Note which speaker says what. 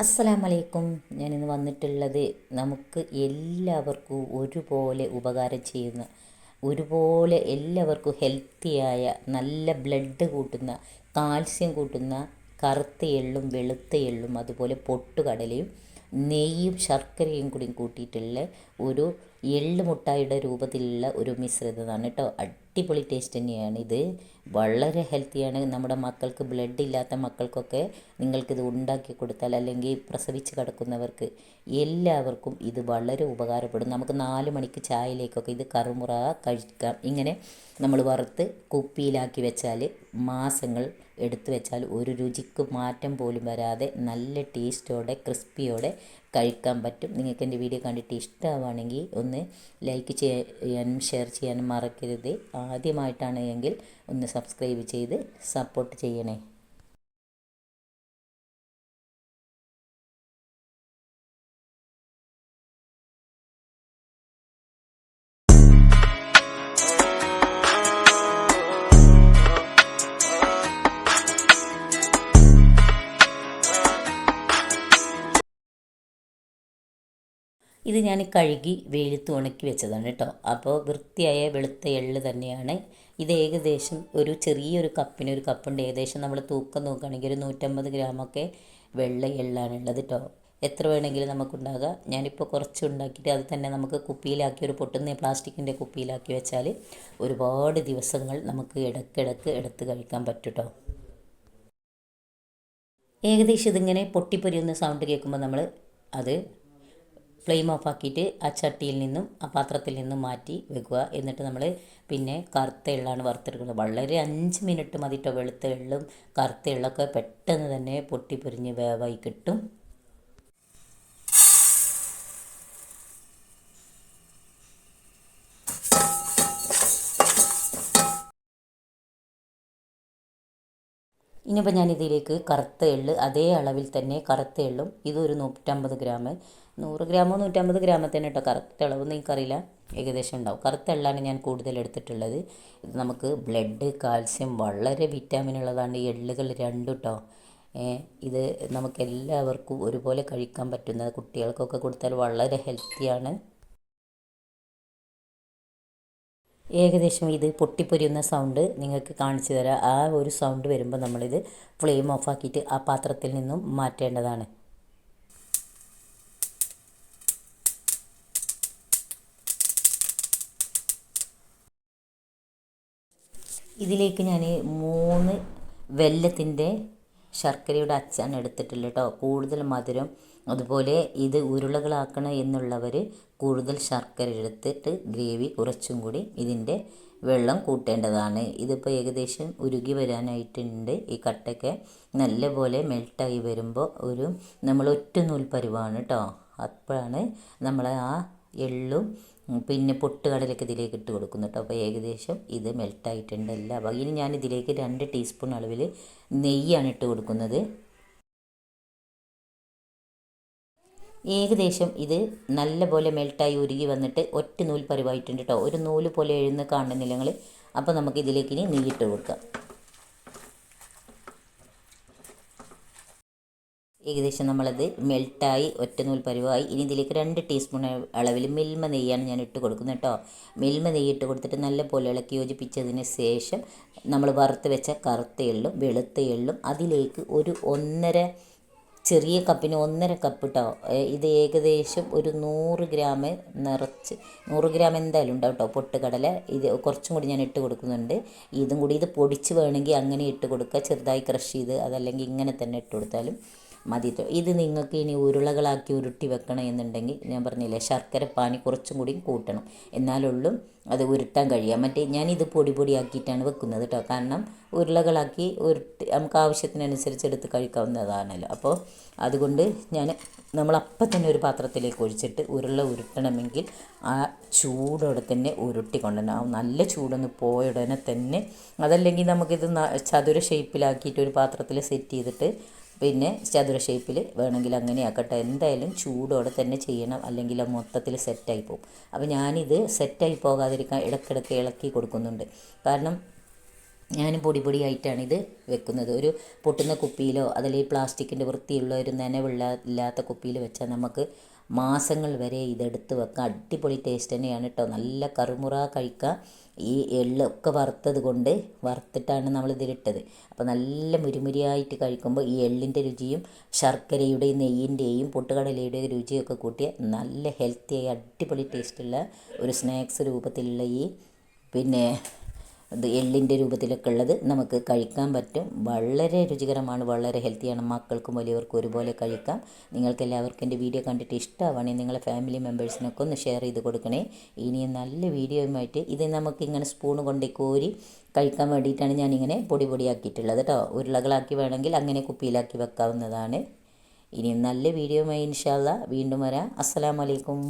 Speaker 1: അസ്സലാമു അലൈക്കും ഞാനിന്ന് വന്നിട്ടുള്ളത് നമുക്ക് എല്ലാവർക്കും ഒരുപോലെ ഉപകാരം ചെയ്യുന്ന ഒരുപോലെ എല്ലാവർക്കും ഹെൽത്തിയായ നല്ല ബ്ലഡ് കൂട്ടുന്ന കാൽസ്യം കൂട്ടുന്ന കറുത്ത എള്ളും വെളുത്ത എള്ളും അതുപോലെ പൊട്ടുകടലയും നെയ്യും ശർക്കരയും കൂടി കൂട്ടിയിട്ടുള്ള ഒരു എള്ള് മുട്ടായിയുടെ രൂപത്തിലുള്ള ഒരു മിശ്രിതമാണ് കേട്ടോ. അടിപൊളി ടേസ്റ്റ് തന്നെയാണ് ഇത്. വളരെ ഹെൽത്തിയാണ് നമ്മുടെ മക്കൾക്ക് ബ്ലഡ് ഇല്ലാത്ത മക്കൾക്കൊക്കെ നിങ്ങൾക്കിത് ഉണ്ടാക്കി കൊടുത്താൽ അല്ലെങ്കിൽ പ്രസവിച്ച് കിടക്കുന്നവർക്ക് എല്ലാവർക്കും ഇത് വളരെ ഉപകാരപ്പെടും. നമുക്ക് നാല് മണിക്ക് ചായയിലേക്കൊക്കെ ഇത് കറുമുറ കഴിക്കാം. ഇങ്ങനെ നമ്മൾ വറുത്ത് കുപ്പിയിലാക്കി വെച്ചാൽ മാസങ്ങൾ എടുത്തു വെച്ചാൽ ഒരു രുചിക്ക് മാറ്റം പോലും വരാതെ നല്ല ടേസ്റ്റോടെ ക്രിസ്പിയോടെ കഴിക്കാൻ പറ്റും. നിങ്ങൾക്ക് എന്റെ വീഡിയോ കണ്ടിട്ട് ഇഷ്ടമാണെങ്കിൽ ഒന്ന് ലൈക്ക് ചെയ്യാനും ഷെയർ ചെയ്യാനും മറക്കരുത്. ആദ്യമായിട്ടാണ് എങ്കിൽ ഒന്ന് സബ്സ്ക്രൈബ് ചെയ്ത് സപ്പോർട്ട് ചെയ്യണേ. ഇത് ഞാൻ കഴുകി വെയിലത്ത് ഉണക്കി വെച്ചതാണ് കേട്ടോ. അപ്പോൾ വൃത്തിയായ വെളുത്ത എള്ള് തന്നെയാണ്. ഇത് ഏകദേശം ഒരു ചെറിയൊരു കപ്പിന് ഒരു കപ്പുണ്ട്. ഏകദേശം നമ്മൾ തൂക്കം നോക്കുകയാണെങ്കിൽ ഒരു നൂറ്റമ്പത് ഗ്രാമൊക്കെ വെള്ള എള്ളാണ് ഉള്ളത് കേട്ടോ. എത്ര വേണമെങ്കിലും നമുക്കുണ്ടാകാം. ഞാനിപ്പോൾ കുറച്ച് ഉണ്ടാക്കിയിട്ട് അത് തന്നെ നമുക്ക് കുപ്പിയിലാക്കി ഒരു പൊട്ടുന്ന പ്ലാസ്റ്റിക്കിന്റെ കുപ്പിയിലാക്കി വെച്ചാൽ ഒരുപാട് ദിവസങ്ങൾ നമുക്ക് ഇടക്കിടക്ക് എടുത്ത് കഴിക്കാൻ പറ്റും ഏകദേശം ഇതിങ്ങനെ പൊട്ടിപ്പൊരിയുന്ന സൗണ്ട് കേൾക്കുമ്പോൾ നമ്മൾ അത് ഫ്ലെയിം ഓഫ് ആക്കിയിട്ട് ആ ചട്ടിയിൽ നിന്നും ആ പാത്രത്തിൽ നിന്നും മാറ്റി വെക്കുക. എന്നിട്ട് നമ്മൾ പിന്നെ കറുത്ത എള്ളാണ് വറുത്തെടുക്കുന്നത്. വളരെ അഞ്ച് മിനിറ്റ് മതിട്ടോ വെളുത്ത എള്ളും കറുത്ത എള്ളൊക്കെ പെട്ടെന്ന് തന്നെ പൊട്ടിപ്പൊരിഞ്ഞ് വേവായി കിട്ടും. ഇനിയിപ്പോൾ ഞാൻ ഇതിലേക്ക് കറുത്ത എള്ള് അതേ അളവിൽ തന്നെ കറുത്ത എള്ളും ഇതൊരു നൂറ്റമ്പത് ഗ്രാം നൂറ് ഗ്രാമോ നൂറ്റമ്പത് ഗ്രാമിൽ തന്നെ കേട്ടോ കറുത്ത അളവ് നിങ്ങൾക്കറിയില്ല ഏകദേശം ഉണ്ടാവും. കറുത്ത എള്ളാണ് ഞാൻ കൂടുതൽ എടുത്തിട്ടുള്ളത്. ഇത് നമുക്ക് ബ്ലഡ് കാൽസ്യം വളരെ വിറ്റാമിൻ ഉള്ളതാണ് ഈ എള്ളുകൾ രണ്ടും കേട്ടോ. ഇത് നമുക്ക് എല്ലാവർക്കും ഒരുപോലെ കഴിക്കാൻ പറ്റുന്നത് കുട്ടികൾക്കൊക്കെ കൊടുത്താൽ വളരെ ഹെൽത്തിയാണ്. ഏകദേശം ഇത് പൊട്ടിപ്പൊരിയുന്ന സൗണ്ട് നിങ്ങൾക്ക് കാണിച്ചു തരാം. ആ ഒരു സൗണ്ട് വരുമ്പോൾ നമ്മളിത് ഫ്ലെയിം ഓഫ് ആക്കിയിട്ട് ആ പാത്രത്തിൽ നിന്നും മാറ്റേണ്ടതാണ്. ഇതിലേക്ക് ഞാൻ മൂന്ന് വെല്ലത്തിന്റെ ശർക്കരയുടെ അച്ചാണ് എടുത്തിട്ടുള്ളത് കേട്ടോ. കൂടുതൽ മധുരം അതുപോലെ ഇത് ഉരുളകളാക്കണം എന്നുള്ളവർ കൂടുതൽ ശർക്കര എടുത്തിട്ട് ഗ്രേവി കുറച്ചും കൂടി ഇതിന്റെ വെള്ളം കൂട്ടേണ്ടതാണ്. ഇതിപ്പോൾ ഏകദേശം ഉരുകി വരാനായിട്ടുണ്ട്. ഈ കട്ടയ്ക്ക് നല്ലപോലെ മെൽട്ടായി വരുമ്പോൾ ഒരു നമ്മൾ ഒറ്റ നൂൽ പരുവാണ് കേട്ടോ. അപ്പോഴാണ് നമ്മൾ ആ എള്ളും പിന്നെ പൊട്ടുകടലൊക്കെ ഇതിലേക്ക് ഇട്ട് കൊടുക്കുന്നു കേട്ടോ. അപ്പോൾ ഏകദേശം ഇത് മെൽട്ടായിട്ടുണ്ട് എല്ലാ ഇനി ഞാൻ ഇതിലേക്ക് രണ്ട് ടീസ്പൂൺ അളവിൽ നെയ്യാണ് ഇട്ട് കൊടുക്കുന്നത്. ഏകദേശം ഇത് നല്ലപോലെ മെൽട്ടായി ഉരുകി വന്നിട്ട് ഒറ്റ നൂൽ പരിവായിട്ടുണ്ട് കേട്ടോ. ഒരു നൂൽ പോലെ എഴുന്ന കാണുന്നില്ല അപ്പോൾ നമുക്ക് ഇതിലേക്ക് ഇനി നെയ്യിട്ട് കൊടുക്കാം. ഏകദേശം നമ്മളത് മെൽട്ടായി ഒറ്റ നൂൽ പരുവായി. ഇനി ഇതിലേക്ക് രണ്ട് ടീസ്പൂൺ അളവിൽ മിൽമ നെയ്യാണ് ഞാൻ ഇട്ട് കൊടുക്കുന്നത് കേട്ടോ. മിൽമ നെയ്യ് ഇട്ട് കൊടുത്തിട്ട് നല്ല പോലെ ഇളക്കി യോജിപ്പിച്ചതിന് ശേഷം നമ്മൾ വറുത്ത് വെച്ച കറുത്ത എള്ളും വെളുത്ത എള്ളും അതിലേക്ക് ഒരു ഒന്നര ചെറിയ കപ്പിന് ഒന്നര കപ്പ് കേട്ടോ ഇത് ഏകദേശം ഒരു നൂറ് ഗ്രാം നിറച്ച് നൂറ് ഗ്രാം എന്തായാലും ഉണ്ടാവും കേട്ടോ പൊട്ടുകടല ഇത് കുറച്ചും കൂടി ഞാൻ ഇട്ട് കൊടുക്കുന്നുണ്ട്. ഇതും കൂടി ഇത് പൊടിച്ച് വേണമെങ്കിൽ അങ്ങനെ ഇട്ട് കൊടുക്കുക. ചെറുതായി ക്രഷ് ചെയ്ത് അതല്ലെങ്കിൽ ഇങ്ങനെ തന്നെ ഇട്ട് കൊടുത്താലും മതി. ഇത് നിങ്ങൾക്ക് ഇനി ഉരുളകളാക്കി ഉരുട്ടി വെക്കണം എന്നുണ്ടെങ്കിൽ ഞാൻ പറഞ്ഞില്ലേ ശർക്കര പാനി കുറച്ചും കൂടി കൂട്ടണം. എന്നാലുള്ളൂ അത് ഉരുട്ടാൻ കഴിയുക. മറ്റേ ഞാനിത് പൊടി പൊടിയാക്കിയിട്ടാണ് വെക്കുന്നത് കേട്ടോ കാരണം ഉരുളകളാക്കി ഉരുട്ടി നമുക്ക് ആവശ്യത്തിനനുസരിച്ച് എടുത്ത് കഴിക്കാവുന്നതാണല്ലോ. അപ്പോൾ അതുകൊണ്ട് ഞാൻ നമ്മൾ അപ്പം തന്നെ ഒരു പാത്രത്തിലേക്ക് ഒഴിച്ചിട്ട് ഉരുള ഉരുട്ടണമെങ്കിൽ ആ ചൂടോടെ തന്നെ ഉരുട്ടി കൊണ്ടുവരണം നല്ല ചൂടൊന്ന് പോയ ഉടനെ തന്നെ അതല്ലെങ്കിൽ നമുക്കിത് ചതുര ഷേപ്പിലാക്കിയിട്ട് ഒരു പാത്രത്തിൽ സെറ്റ് ചെയ്തിട്ട് പിന്നെ ചതുര ഷേപ്പിൽ വേണമെങ്കിൽ അങ്ങനെ ആക്കട്ടെ. എന്തായാലും ചൂടോടെ തന്നെ ചെയ്യണം. അല്ലെങ്കിൽ മൊത്തത്തിൽ സെറ്റായി പോകും. അപ്പോൾ ഞാനിത് സെറ്റായി പോകാതിരിക്കാൻ ഇടയ്ക്കിടയ്ക്ക് ഇളക്കി കൊടുക്കുന്നുണ്ട്. കാരണം ഞാനും പൊടി പൊടിയായിട്ടാണ് ഇത് വെക്കുന്നത്. ഒരു പൊട്ടുന്ന കുപ്പിയിലോ അതിൽ പ്ലാസ്റ്റിക്കിന്റെ വൃത്തിയുള്ള ഒരു നനവുള്ള ഇല്ലാത്ത കുപ്പിയിൽ വെച്ചാൽ നമുക്ക് മാസങ്ങൾ വരെ ഇതെടുത്ത് വെക്കാം. അടിപൊളി ടേസ്റ്റ് തന്നെയാണ് കേട്ടോ നല്ല കറുമുറ കഴിക്കുക ഈ എള്ളൊക്കെ വറുത്തത് കൊണ്ട് വറുത്തിട്ടാണ് നമ്മൾ ഇതിലിട്ടത് അപ്പോൾ നല്ല മുരിമുരിയായിട്ട് കഴിക്കുമ്പോൾ ഈ എള്ളിന്റെ രുചിയും ശർക്കരയുടെയും നെയ്യിന്റെയും പൊട്ടുകടലയുടെയും രുചിയൊക്കെ കൂട്ടിയ നല്ല ഹെൽത്തിയായി അടിപൊളി ടേസ്റ്റുള്ള ഒരു സ്നാക്സ് രൂപത്തിലുള്ള ഈ പിന്നെ ഇത് എള്ളിന്റെ രൂപത്തിലൊക്കെ ഉള്ളത് നമുക്ക് കഴിക്കാൻ പറ്റും. വളരെ രുചികരമാണ് വളരെ ഹെൽത്തിയാണ്. മക്കൾക്കും വലിയവർക്കും ഒരുപോലെ കഴിക്കാം. നിങ്ങൾക്ക് എല്ലാവർക്കും എന്റെ വീഡിയോ കണ്ടിട്ട് ഇഷ്ടമാണെങ്കിൽ നിങ്ങളെ ഫാമിലി മെമ്പേഴ്സിനൊക്കെ ഒന്ന് ഷെയർ ചെയ്ത് കൊടുക്കണേ. ഇനിയും നല്ല വീഡിയോയുമായിട്ട് ഇത് നമുക്ക് ഇങ്ങനെ സ്പൂൺ കൊണ്ട് കോരി കഴിക്കാൻ വേണ്ടിയിട്ടാണ് ഞാനിങ്ങനെ പൊടി പൊടിയാക്കിയിട്ടുള്ളത് കേട്ടോ ഉരുളകളാക്കി വേണമെങ്കിൽ അങ്ങനെ കുപ്പിയിലാക്കി വെക്കാവുന്നതാണ്. ഇനിയും നല്ല വീഡിയോയുമായി ഇൻഷാല്ല വീണ്ടും വരാം. അസ്സലാമലൈക്കും